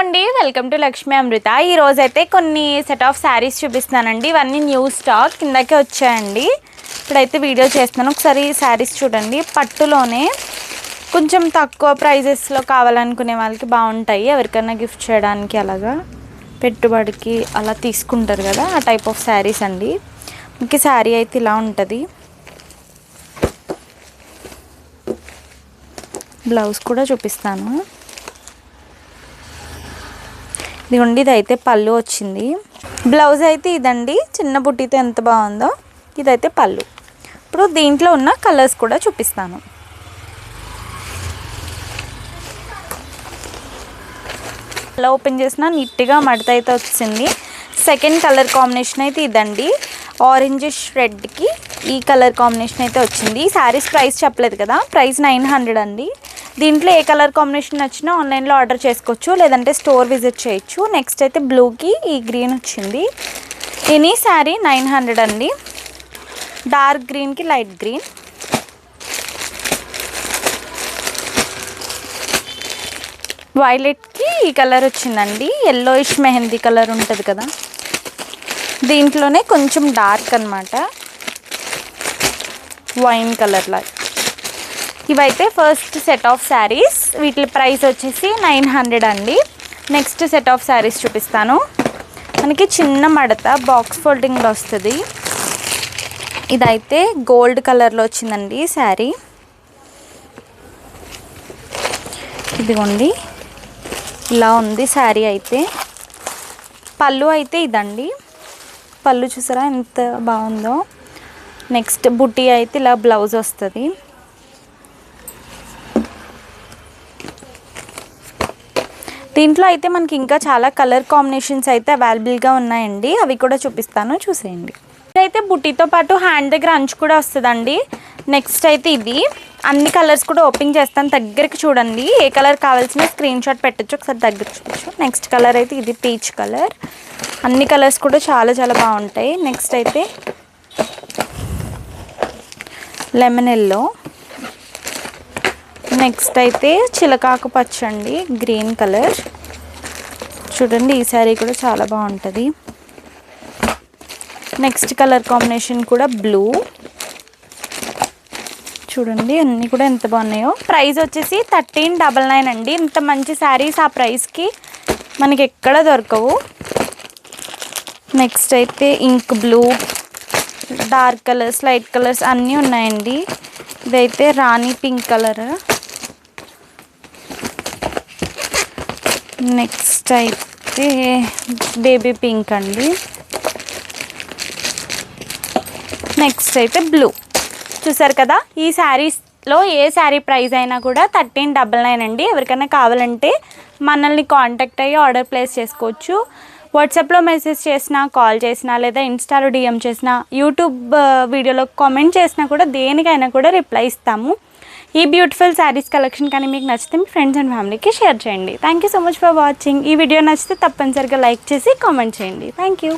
అండి. Welcome to Lakshmi అమృత ఈరోజు అయితే కొన్ని సెట్ ఆఫ్ శారీస్ చూపిస్తానండి ఇవన్నీ న్యూ స్టాక్ కిందకే వచ్చాయండి. ఇప్పుడైతే వీడియో చేస్తున్నాను. ఒకసారి శారీస్ చూడండి. పట్టులోనే కొంచెం తక్కువ ప్రైజెస్లో కావాలనుకునే వాళ్ళకి బాగుంటాయి. ఎవరికైనా గిఫ్ట్ చేయడానికి అలాగా పెట్టుబడికి అలా తీసుకుంటారు కదా ఆ టైప్ ఆఫ్ శారీస్ అండి. మీకు శారీ అయితే ఇలా ఉంటుంది. బ్లౌజ్ కూడా చూపిస్తాను. ఇదిగోండి ఇది అయితే పళ్ళు వచ్చింది. బ్లౌజ్ అయితే ఇదండి. చిన్న బుట్టితో ఎంత బాగుందో ఇదైతే పళ్ళు. ఇప్పుడు దీంట్లో ఉన్న కలర్స్ కూడా చూపిస్తాను. అలా ఓపెన్ చేసిన నీట్గా మడత అయితే వచ్చింది. సెకండ్ కలర్ కాంబినేషన్ అయితే ఇదండి. ఆరెంజిష్ రెడ్కి ఈ కలర్ కాంబినేషన్ అయితే వచ్చింది. ఈ శారీస్ ప్రైస్ చెప్పలేదు కదా. ప్రైస్ నైన్ హండ్రెడ్ అండి. దీంట్లో ఏ కలర్ కాంబినేషన్ నచ్చినా ఆన్లైన్లో ఆర్డర్ చేసుకోవచ్చు లేదంటే స్టోర్ విజిట్ చేయొచ్చు. నెక్స్ట్ అయితే బ్లూకి ఈ గ్రీన్ వచ్చింది. ఎనీ శారీ నైన్ హండ్రెడ్ అండి. డార్క్ గ్రీన్కి లైట్ గ్రీన్. వైలెట్కి ఈ కలర్ వచ్చిందండి. ఎల్లోయిష్ మెహందీ కలర్ ఉంటుంది కదా. దీంట్లోనే కొంచెం డార్క్ అనమాట వైన్ కలర్ లాగా ఇవైతే ఫస్ట్ సెట్ ఆఫ్ శారీస్ వీటి ప్రైస్ వచ్చేసి నైన్ హండ్రెడ్ అండి. నెక్స్ట్ సెట్ ఆఫ్ శారీస్ చూపిస్తాను. మనకి చిన్న మడత బాక్స్ ఫోల్డింగ్లో వస్తుంది. ఇదైతే గోల్డ్ కలర్లో వచ్చిందండి శారీ ఇదిగోండి. ఇలా ఉంది శారీ అయితే. పళ్ళు అయితే ఇదండి. పళ్ళు చూసారా ఎంత బాగుందో. నెక్స్ట్ బుట్టి అయితే ఇలా బ్లౌజ్ వస్తుంది. దీంట్లో అయితే మనకి ఇంకా చాలా కలర్ కాంబినేషన్స్ అయితే అవైలబుల్గా ఉన్నాయండి. అవి కూడా చూపిస్తాను. చూసేయండి. ఇదైతే బుట్టితో పాటు హ్యాండ్ దగ్గర అంచు కూడా వస్తుందండి. నెక్స్ట్ అయితే ఇది. అన్ని కలర్స్ కూడా ఓపెన్ చేస్తాను. దగ్గరికి చూడండి. ఏ కలర్ కావాల్సిన స్క్రీన్ షాట్ పెట్టచ్చు. ఒకసారి దగ్గర చూడొచ్చు నెక్స్ట్ కలర్ అయితే ఇది పీచ్ కలర్. అన్ని కలర్స్ కూడా చాలా చాలా బాగుంటాయి. నెక్స్ట్ అయితే లెమన్ ఎల్లో. నెక్స్ట్ అయితే చిలకాకు పచ్చ అండి గ్రీన్ కలర్. చూడండి ఈ శారీ కూడా చాలా బాగుంటుంది. నెక్స్ట్ కలర్ కాంబినేషన్ కూడా బ్లూ చూడండి అన్నీ కూడా ఎంత బాగున్నాయో. ప్రైస్ వచ్చేసి థర్టీన్ డబల్ నైన్ అండి. ఇంత మంచి శారీస్ ఆ ప్రైస్కి మనకి ఎక్కడ దొరకవు. నెక్స్ట్ అయితే ink blue dark colours light colours అన్నీ ఉన్నాయండి. ఇదైతే రాణి పింక్ కలర్ నెక్స్ట్ అయితే బేబీ పింక్ అండి. నెక్స్ట్ అయితే బ్లూ. చూసారు కదా ఈ శారీస్లో ఏ శారీ ప్రైస్ అయినా కూడా థర్టీన్ డబల్ నైన్ అండి. ఎవరికైనా కావాలంటే మనల్ని కాంటాక్ట్ అయ్యి ఆర్డర్ ప్లేస్ చేసుకోవచ్చు. వాట్సాప్లో మెసేజ్ చేసినా కాల్ చేసినా లేదా ఇన్స్టాలో డిఎం చేసినా యూట్యూబ్ వీడియోలో కామెంట్ చేసినా కూడా దేనికైనా కూడా రిప్లై ఇస్తాము. ఈ బ్యూటిఫుల్ శారీస్ కలెక్షన్ కానీ మీకు నచ్చితే మీ ఫ్రెండ్స్ అండ్ ఫ్యామిలీకి షేర్ చేయండి. Thank you so much for watching ఈ వీడియో నచ్చితే తప్పనిసరిగా లైక్ చేసి కామెంట్ చేయండి. Thank you